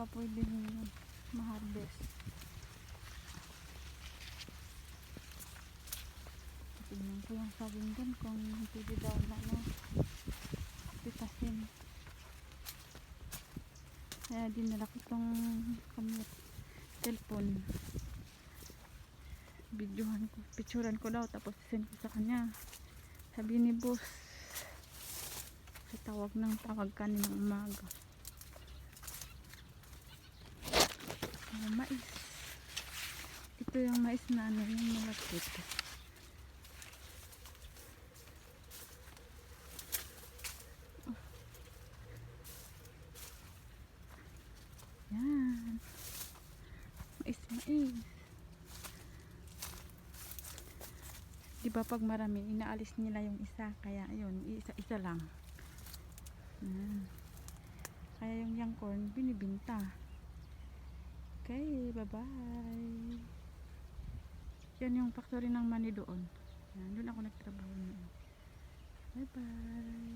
pa pwedeng ma-harvest. Tingnan ko yung saging dun kung pwede daw na ano, pitasin. Kaya dinala ko itong kamot, cellphone. Videohan ko, picturean ko daw tapos send ko sa kanya. Sabi ni boss, sa tawag ng tawag kaninang umaga. Oh, mais. Ito yung mais na ano, yung malapit. Yan. Mais, mais. Di ba pag marami, inaalis nila yung isa. Kaya yun, isa-isa lang. Yan. Kaya yung young corn, binibinta. Okay, bye-bye. Yan yung factory ng mani doon. Yan, doon ako nagtrabaho. Bye-bye.